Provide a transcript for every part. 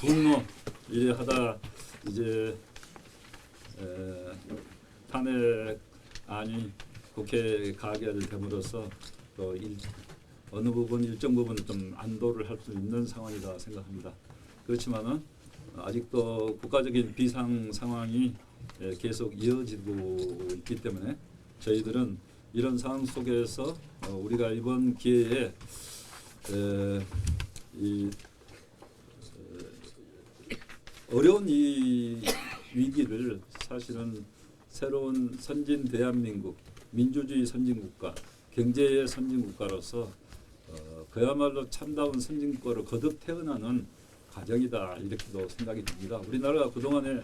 분노 이래 하다 이제 에, 탄핵안이 국회에 가게 됨으로써 또 일, 어느 부분 일정 부분은 좀 안도를 할 수 있는 상황이다 생각합니다. 그렇지만은 아직도 국가적인 비상 상황이 에, 계속 이어지고 있기 때문에 저희들은 이런 상황 속에서 어, 우리가 이번 기회에 에, 이 어, 어려운 이 위기를 사실은 새로운 선진 대한민국 민주주의 선진국가 경제의 선진국가로서 어, 그야말로 참다운 선진국가로 거듭 태어나는 과정이다 이렇게도 생각이 듭니다. 우리나라가 그동안에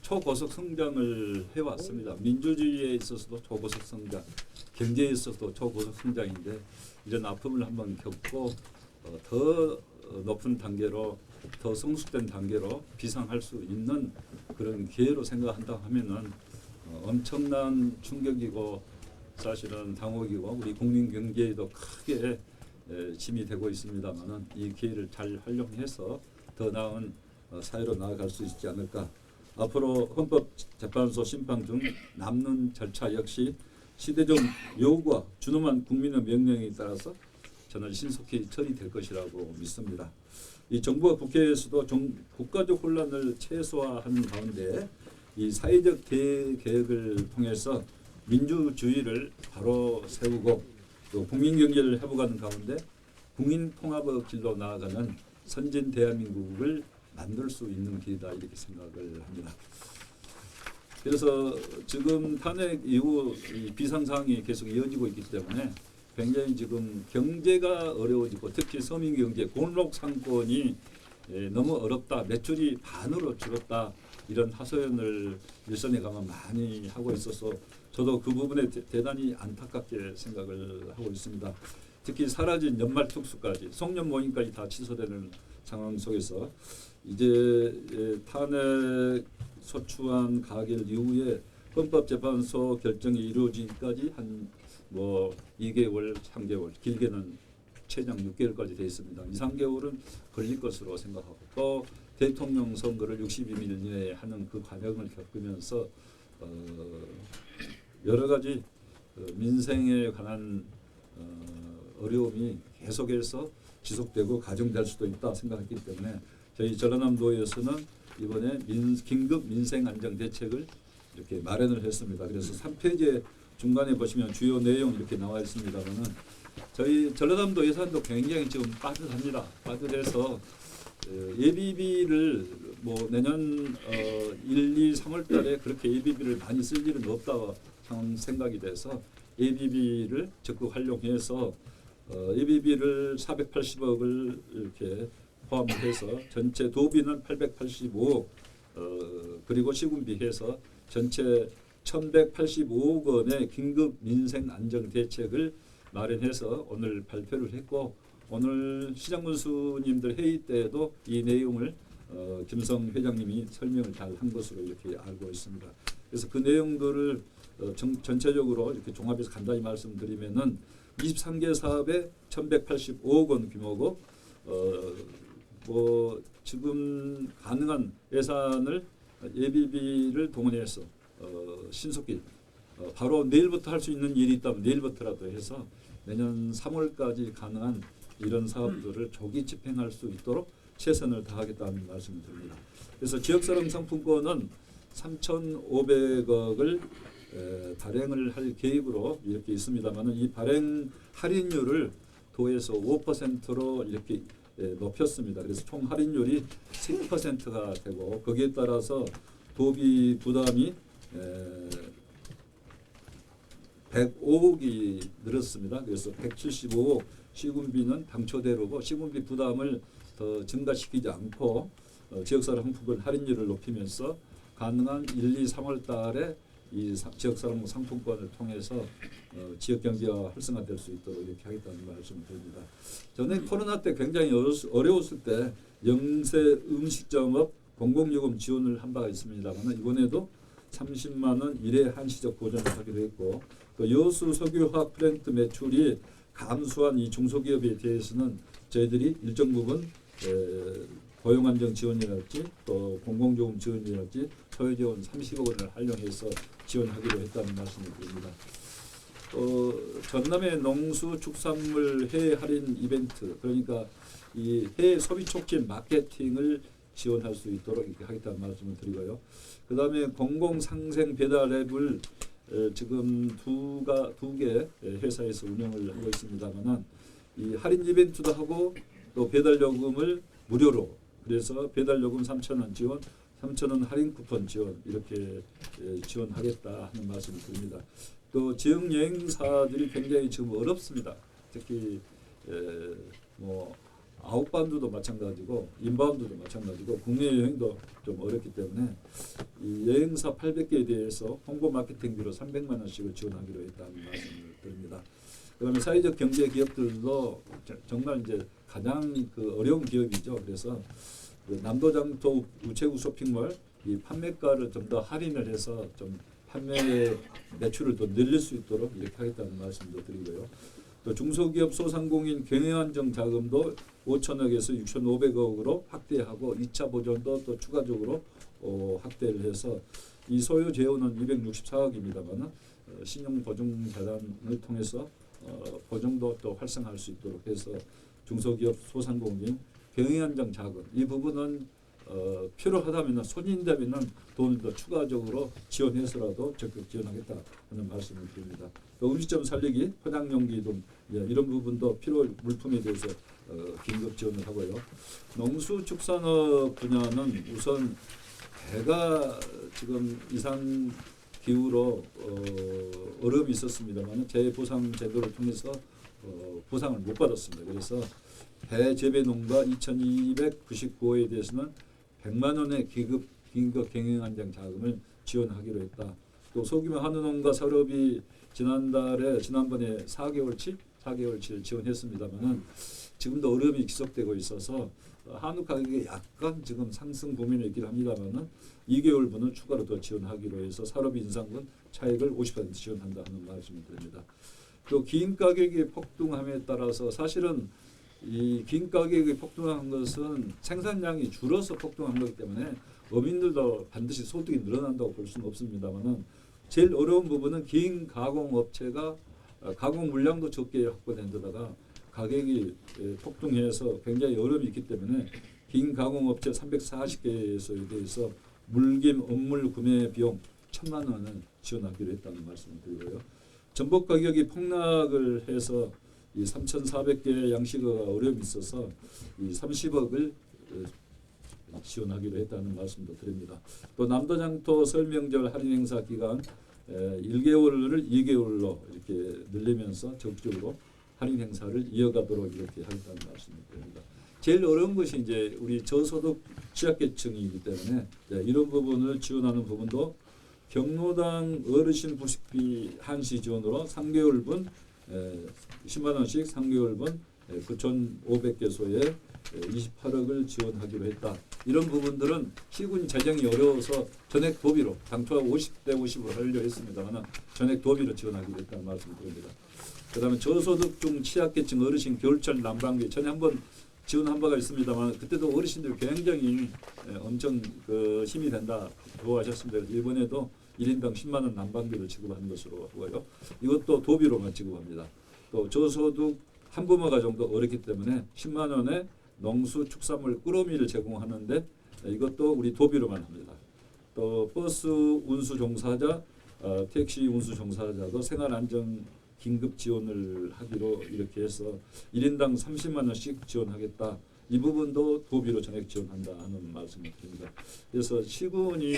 초고속 성장을 해왔습니다. 민주주의에 있어서도 초고속 성장, 경제에 있어서도 초고속 성장인데 이런 아픔을 한번 겪고 어, 더 어, 높은 단계로 더 성숙된 단계로 비상할 수 있는 그런 기회로 생각한다 하면은 어, 엄청난 충격이고 사실은 당혹이고 우리 국민 경제에도 크게 에, 짐이 되고 있습니다만은 이 기회를 잘 활용해서 더 나은 어, 사회로 나아갈 수 있지 않을까. 앞으로 헌법재판소 심판 등 남는 절차 역시 시대적 요구와 준엄한 국민의 명령에 따라서 저는 신속히 처리될 것이라고 믿습니다. 이 정부와 국회에서도 정, 국가적 혼란을 최소화하는 가운데 이 사회적 대 계획을 통해서 민주주의를 바로 세우고 또 국민 경제를 회복하는 가운데 국민 통합의 길로 나아가는 선진 대한민국을 만들 수 있는 길이다 이렇게 생각을 합니다. 그래서 지금 탄핵 이후 이 비상 상황이 계속 이어지고 있기 때문에 굉장히 지금 경제가 어려워지고 특히 서민 경제 골목 상권이 예, 너무 어렵다 매출이 반으로 줄었다 이런 하소연을 일선에 가면 많이 하고 있어서 저도 그 부분에 대, 대단히 안타깝게 생각을 하고 있습니다. 특히 사라진 연말 특수까지 송년 모임까지 다 취소되는 상황 속에서 이제 예, 탄핵 소추안 가결 이후에 헌법재판소 결정이 이루어지기까지 한 뭐 2개월, 3개월, 길게는 최장 6개월까지 돼 있습니다. 2, 3개월은 걸릴 것으로 생각하고 또 대통령 선거를 62일 이내에 하는 그 과정을 겪으면서 어, 여러 가지 어, 민생에 관한 어, 어려움이 계속해서 지속되고 가중될 수도 있다 생각했기 때문에 저희 전라남도에서는 이번에 민, 긴급 민생 안정 대책을 이렇게 마련을 했습니다. 그래서 3페이지에 중간에 보시면 주요 내용 이렇게 나와 있습니다만은 저희 전라남도 예산도 굉장히 지금 빠듯합니다. 빠듯해서 어, 예비비를 뭐 내년 어, 1, 2, 3월 달에 그렇게 예비비를 많이 쓸 일은 없다고 상- 생각이 돼서 예비비를 적극 활용해서 어, 예비비를 480억을 이렇게 포함해서 전체 도비는 885억 어, 그리고 시군비 해서 전체 1,185억 원의 긴급 민생 안정 대책을 마련해서 오늘 발표를 했고 오늘 시장 군수님들 회의 때에도 이 내용을 어, 김성 회장님이 설명을 잘 한 것으로 이렇게 알고 있습니다. 그래서 그 내용들을 어, 정, 전체적으로 이렇게 종합해서 간단히 말씀드리면은 23개 사업에 1,185억 원 규모고 어, 뭐 지금 가능한 예산을 예비비를 동원해서 어, 신속히 어, 바로 내일부터 할 수 있는 일이 있다면 내일부터라도 해서 내년 3월까지 가능한 이런 사업들을 조기 집행할 수 있도록 최선을 다하겠다는 말씀을 드립니다. 그래서 지역사랑 상품권은 3,500억을 에, 발행을 할 계획으로 이렇게 있습니다만은 이 발행 할인율을 도에서 5%로 이렇게 에, 높였습니다. 그래서 총 할인율이 10%가 되고 거기에 따라서 도비 부담이 에, 105억이 늘었습니다. 그래서 175억 시군비는 당초대로고 시군비 부담을 더 증가시키지 않고 어, 지역사랑 상품권 할인율을 높이면서 가능한 1, 2, 3월 달에 이 사- 지역사랑 상품권을 통해서 어, 지역 경제가 활성화될 수 있도록 이렇게 하겠다는 말씀을 드립니다. 저는 코로나 때 굉장히 어려웠- 어려웠을 때 영세 음식점업 공공요금 지원을 한 바가 있습니다만 이번에도 30만 원 일회 한시적 보전을 하기로 했고 또 여수 석유화학 플랜트 매출이 감소한 이 중소기업에 대해서는 저희들이 일정 부분 에, 고용안정 지원이랄지 또 공공조금 지원이랄지 소요지원 30억 원을 활용해서 지원하기로 했다는 말씀을 드립니다. 어, 전남의 농수축산물 해외 할인 이벤트 그러니까 이 해외 소비 촉진 마케팅을 지원할 수 있도록 이렇게 하겠다는 말씀을 드리고요. 그 다음에 공공 상생 배달 앱을 에, 지금 두가 두 개 회사에서 운영을 하고 있습니다만은 이 할인 이벤트도 하고 또 배달 요금을 무료로 그래서 배달 요금 3천 원 지원, 3천 원 할인 쿠폰 지원 이렇게 에, 지원하겠다 하는 말씀을 드립니다. 또 지역 여행사들이 굉장히 지금 어렵습니다. 특히 에, 뭐 아웃바운드도 마찬가지고 인바운드도 마찬가지고 국내 여행도 좀 어렵기 때문에 이 여행사 800개에 대해서 홍보 마케팅비로 300만 원씩을 지원하기로 했다는 말씀을 드립니다. 그다음에 사회적 경제 기업들도 저- 정말 이제 가장 그 어려운 기업이죠. 그래서 그 남도장터 우체국 쇼핑몰 이 판매가를 좀 더 할인을 해서 좀 판매 매출을 더 늘릴 수 있도록 이렇게 하겠다는 말씀도 드리고요. 또 중소기업 소상공인 경영안정 자금도 5천억에서 6,500억으로 확대하고 2차 보전도 또 추가적으로 어, 확대를 해서 이 소요 재원은 264억입니다만은 어, 신용 보증 재단을 통해서 어, 보증도 또 활성화할 수 있도록 해서 중소기업 소상공인 경영안정 자금 이 부분은 어, 필요하다면 손인다면은 돈을 더 추가적으로 지원해서라도 적극 지원하겠다 하는 말씀을 드립니다. 또 음식점 살리기, 포장용기 등 예, 이런 부분도 필요 물품에 대해서 어, 긴급 지원을 하고요. 농수축산업 분야는 우선 배가 지금 이상 기후로 어, 어려움이 있었습니다만 재보상 제도를 통해서 어, 보상을 못 받았습니다. 그래서 배 재배 농가 2,299호에 대해서는 100만 원의 기급 긴급 경영 안정 자금을 지원하기로 했다. 또 소규모 한우 농가 산업이 지난달에 지난번에 4개월치 4개월치를 지원했습니다만은 지금도 어려움이 지속되고 있어서 어, 한우 가격이 약간 지금 상승 국면에 있긴 합니다만은 2개월분을 추가로 더 지원하기로 해서 산업 인상분 차익을 50% 지원한다 하는 말씀을 드립니다. 또긴 가격이 폭등함에 따라서 사실은 이 긴 가격이 폭등한 것은 생산량이 줄어서 폭등한 거기 때문에 어민들도 반드시 소득이 늘어난다고 볼 수는 없습니다만은 제일 어려운 부분은 긴 가공 업체가 어, 가공 물량도 적게 확보된 데다가 가격이 예, 폭등해서 굉장히 어려움이 있기 때문에 긴 가공 업체 340개에서 대해서 물김 업물 구매 비용 천만 원을 지원하기로 했다는 말씀을 드리고요. 전복 가격이 폭락을 해서 이 3,400개 양식어가 어려움이 있어서 이 30억을 어, 지원하기로 했다는 말씀도 드립니다. 또 남도장터 설명절 할인 행사 기간 에, 1개월을 2개월로 이렇게 늘리면서 적극적으로 할인 행사를 이어가도록 이렇게 하겠다는 말씀을 드립니다. 제일 어려운 것이 이제 우리 저소득 취약계층이기 때문에 네, 이런 부분을 지원하는 부분도 경로당 어르신 부식비 한시 지원으로 3개월분 에, 10만 원씩 3개월분 9,500개소에 28억을 지원하기로 했다. 이런 부분들은 시군 재정이 어려워서 전액 도비로 당초 50대 50으로 하려 했습니다만 전액 도비로 지원하기로 했다는 말씀을 드립니다. 그다음에 저소득 중 취약계층 어르신 겨울철 난방비 전에 한번 지원한 바가 있습니다만 그때도 어르신들 굉장히 에, 엄청 그 힘이 된다 좋아하셨습니다. 이번에도 1인당 10만 원 난방비를 지급하는 것으로 하고요. 이것도 도비로만 지급합니다. 또 저소득 한 부모 가정도 어렵기 때문에 10만 원의 농수 축산물 끄러미를 제공하는데 에, 이것도 우리 도비로만 합니다. 또 버스 운수 종사자, 어, 택시 운수 종사자도 생활 안정 긴급 지원을 하기로 이렇게 해서 1인당 30만 원씩 지원하겠다. 이 부분도 도비로 전액 지원한다 하는 말씀을 드립니다. 그래서 시군이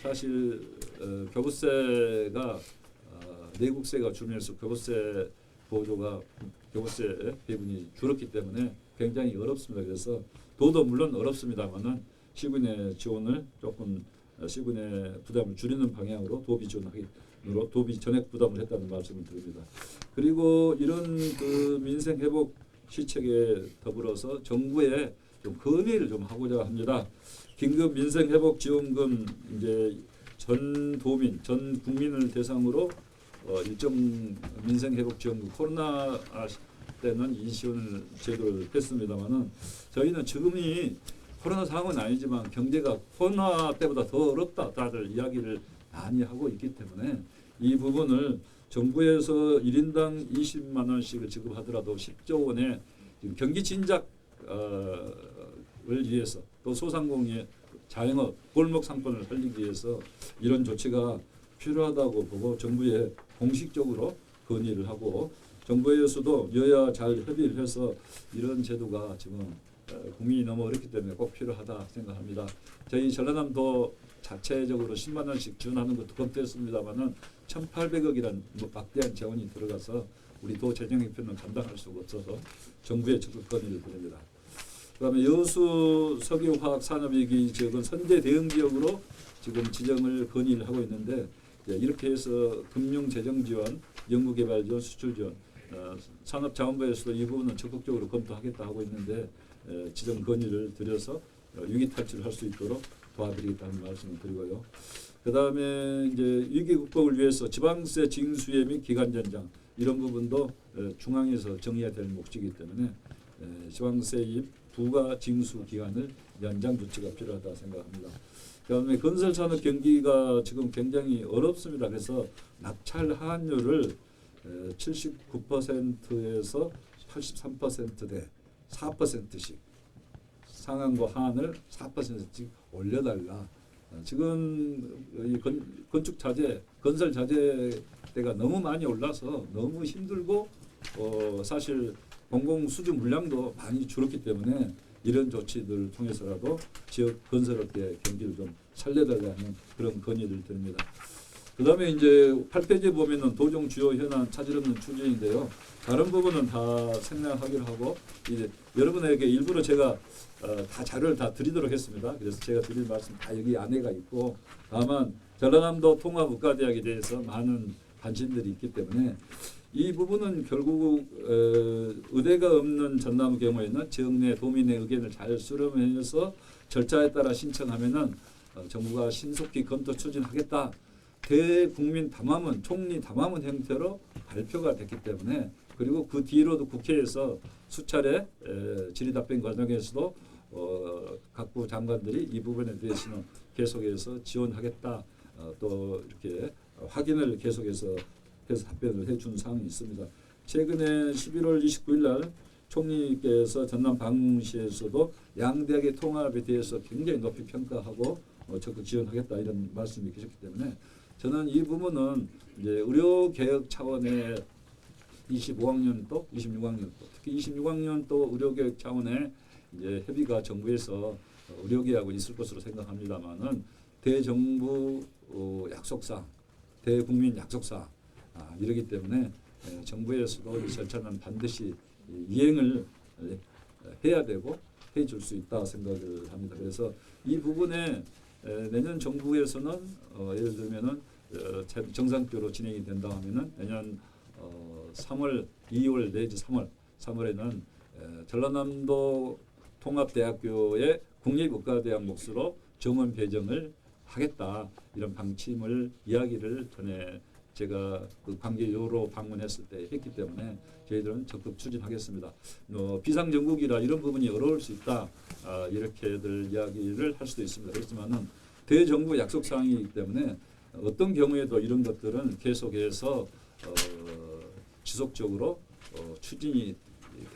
사실 어, 교부세가 어, 내국세가 줄면서 교부세 보조가 교부세 배분이 줄었기 때문에 굉장히 어렵습니다. 그래서 도도 물론 어렵습니다만은 시군의 지원을 조금 어, 시군의 부담을 줄이는 방향으로 도비 지원하기로 도비 전액 부담을 했다는 말씀을 드립니다. 그리고 이런 그 민생 회복 시책에 더불어서 정부에 좀 건의를 좀 하고자 합니다. 긴급 민생 회복 지원금 이제 전 도민 전 국민을 대상으로 어, 일정 민생 회복 지원금 코로나 아, 때는 이 지원을 제도를 했습니다만은 저희는 지금이 코로나 상황은 아니지만 경제가 코로나 때보다 더 어렵다 다들 이야기를 많이 하고 있기 때문에 이 부분을 정부에서 1인당 20만 원씩을 지급하더라도 10조 원의 경기 진작 어, 을 위해서 또 소상공인의 자영업 골목 상권을 살리기 위해서 이런 조치가 필요하다고 보고 정부에 공식적으로 건의를 하고 정부에서도 여야 잘 협의를 해서 이런 제도가 지금 어, 국민이 너무 어렵기 때문에 꼭 필요하다 생각합니다. 저희 전라남도 자체적으로 10만 원씩 지원하는 것도 검토했습니다만은 1,800억이란 뭐 막대한 재원이 들어가서 우리 도 재정 형편은 감당할 수가 없어서 정부에 적극 건의를 드립니다. 그다음에 여수 석유화학 산업위기 지역은 선제 대응 지역으로 지금 지정을 건의를 하고 있는데 예, 이렇게 해서 금융 재정 지원, 연구 개발 지원, 수출 지원, 어, 산업자원부에서도 이 부분은 적극적으로 검토하겠다 하고 있는데 에, 지정 건의를 드려서 어, 위기 탈출을 할수 있도록 도와드리겠다는 말씀을 드리고요. 그 다음에 이제 위기 극복을 위해서 지방세 징수예 및 기간 연장 이런 부분도 에, 중앙에서 정해야 될 몫이기 때문에 에, 지방세입 부가 징수 기간을 연장 조치가 필요하다 생각합니다. 그다음에 건설 산업 경기가 지금 굉장히 어렵습니다. 그래서 낙찰 하한율을 79%에서 83%대 4%씩 상한과 하한을 4%씩 올려달라. 어, 지금 이 건, 건축 자재, 건설 자재대가 너무 많이 올라서 너무 힘들고 어, 사실 공공 수주 물량도 많이 줄었기 때문에 이런 조치들을 통해서라도 지역 건설업계 경기를 좀 살려달라는 그런 건의를 드립니다. 그 다음에 이제 8페이지에 보면은 도정 주요 현안 차질 없는 추진인데요. 다른 부분은 다 생략하기로 하고 이제 여러분에게 일부러 제가 어, 다 자료를 다 드리도록 했습니다. 그래서 제가 드릴 말씀 다 여기 안에가 있고 다만 전라남도 통합국가대학에 대해서 많은 관심들이 있기 때문에 이 부분은 결국 어, 의대가 없는 전남 경우에는 지역 내 도민의 의견을 잘 수렴해서 절차에 따라 신청하면은 어, 정부가 신속히 검토 추진하겠다. 대국민 담화문, 총리 담화문 형태로 발표가 됐기 때문에 그리고 그 뒤로도 국회에서 수차례 에, 질의답변 과정에서도 어, 각부 장관들이 이 부분에 대해서는 계속해서 지원하겠다. 어, 또 이렇게 확인을 계속해서 해서 답변을 해준 사항이 있습니다. 최근에 11월 29일 날 총리께서 전남 방문시에서도 양대학의 통합에 대해서 굉장히 높이 평가하고 어, 적극 지원하겠다 이런 말씀이 계셨기 때문에 저는 이 부분은 이제 의료 개혁 차원의 25학년 또 26학년 또 특히 26학년 또 의료 개혁 차원의 이제 협의가 정부에서 어, 의료 개혁하고 있을 것으로 생각합니다만은 대정부 어, 약속상 대국민 약속상 아, 이러기 때문에 에, 정부에서도 이 절차는 반드시 이 이행을 에, 해야 되고 해줄 수 있다 생각을 합니다. 그래서 이 부분에 에, 내년 정부에서는 어, 예를 들면은 어, 제- 정상적으로 진행이 된다 하면은 내년 어, 3월, 2월 내지 3월, 3월에는 에, 전라남도 통합대학교의 국립국가대학 몫으로 정원 배정을 하겠다 이런 방침을 이야기를 전에 제가 그 관계요로 방문했을 때 했기 때문에 저희들은 적극 추진하겠습니다. 어, 비상정국이라 이런 부분이 어려울 수 있다 아, 이렇게들 이야기를 할 수도 있습니다. 그렇지만은 대정부 약속 사항이기 때문에 어떤 경우에도 이런 것들은 계속해서 어, 지속적으로 어, 추진이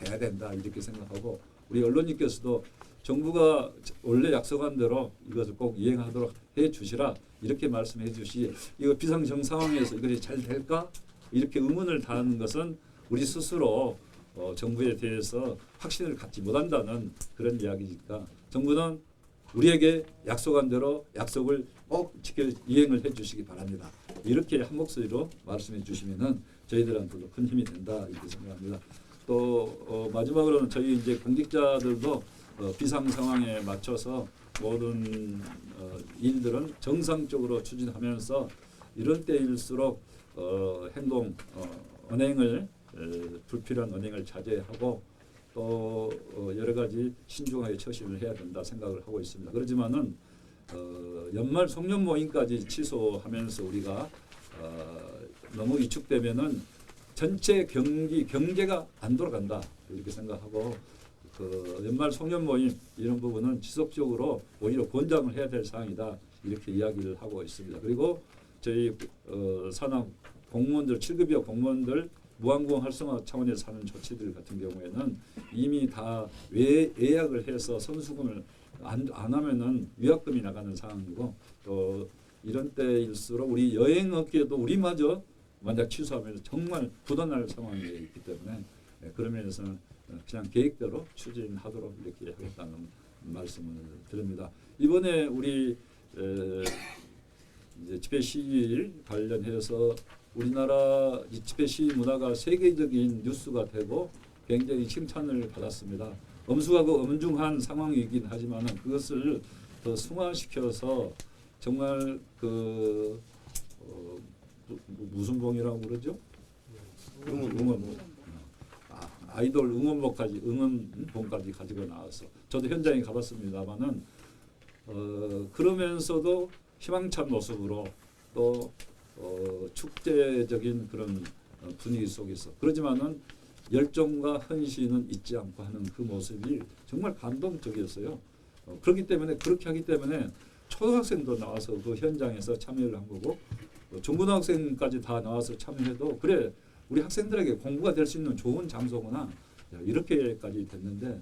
돼야 된다 이렇게 생각하고 우리 언론님께서도 정부가 원래 약속한 대로 이것을 꼭 이행하도록 해 주시라 이렇게 말씀해 주시 이거 비상정 상황에서 이것이 잘 될까 이렇게 의문을 다하는 것은 우리 스스로 어, 정부에 대해서 확신을 갖지 못한다는 그런 이야기니까 정부는 우리에게 약속한 대로 약속을 꼭 지켜 이행을 해 주시기 바랍니다. 이렇게 한 목소리로 말씀해 주시면은 저희들한테도 큰 힘이 된다 이렇게 생각합니다. 또 어, 마지막으로는 저희 이제 공직자들도 어, 비상 상황에 맞춰서 모든 어, 일들은 정상적으로 추진하면서 이럴 때일수록 어, 행동 어, 언행을 에, 불필요한 언행을 자제하고 또 어, 여러 가지 신중하게 처신을 해야 된다 생각을 하고 있습니다. 그렇지만은 어, 연말 송년 모임까지 취소하면서 우리가 어, 너무 위축되면은 전체 경기 경제가 안 돌아간다 이렇게 생각하고 그 연말 송년 모임 이런 부분은 지속적으로 오히려 권장을 해야 될 사항이다 이렇게 이야기를 하고 있습니다. 그리고 저희 어, 산업 공무원들 7급 이하 공무원들 무항공 활성화 차원에서 하는 조치들 같은 경우에는 이미 다 외, 예약을 해서 선수금을 안, 안 하면은 위약금이 나가는 상황이고 또 이런 때일수록 우리 여행업계도 우리마저 만약 취소하면 정말 부도날 상황이 있기 때문에 예, 그런 면에서는 어, 그냥 계획대로 추진하도록 이렇게 하겠다는 말씀을 드립니다. 이번에 우리 집회 시일 관련해서 우리나라 이 집회 시위 문화가 세계적인 뉴스가 되고 굉장히 칭찬을 받았습니다. 엄숙하고 엄중한 상황이긴 하지만 그것을 더 승화시켜서 정말 그 어, 무- 무- 무슨 봉이라고 그러죠? 응원, 응원 아, 아이돌 응원복까지 응원봉까지 가지고 나와서 저도 현장에 가봤습니다만은 어, 그러면서도 희망찬 모습으로 또 어, 축제적인 그런 어, 분위기 속에서 그러지만은 열정과 헌신은 잊지 않고 하는 그 모습이 정말 감동적이었어요. 어, 그렇기 때문에 그렇게 하기 때문에 초등학생도 나와서 그 현장에서 참여를 한 거고 어, 중고등학생까지 다 나와서 참여해도 그래 우리 학생들에게 공부가 될 수 있는 좋은 장소구나. 야, 이렇게까지 됐는데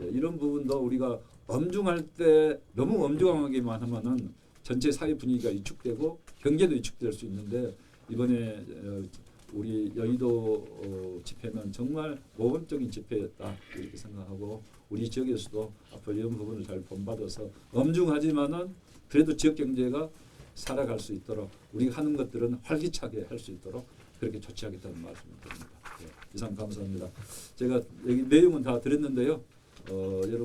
예, 이런 부분도 우리가 엄중할 때 너무 엄중하게만 하면은 전체 사회 분위기가 위축되고 경제도 위축될 수 있는데 이번에 어, 우리 여의도 어, 집회는 정말 모범적인 집회였다. 이렇게 생각하고 우리 지역에서도 앞으로 이런 부분을 잘 본받아서 엄중하지만은 그래도 지역 경제가 살아갈 수 있도록 우리가 하는 것들은 활기차게 할 수 있도록 그렇게 조치하겠다는 말씀을 드립니다. 예, 이상 감사합니다. 제가 여기 내용은 다 드렸는데요. 어, 여러분.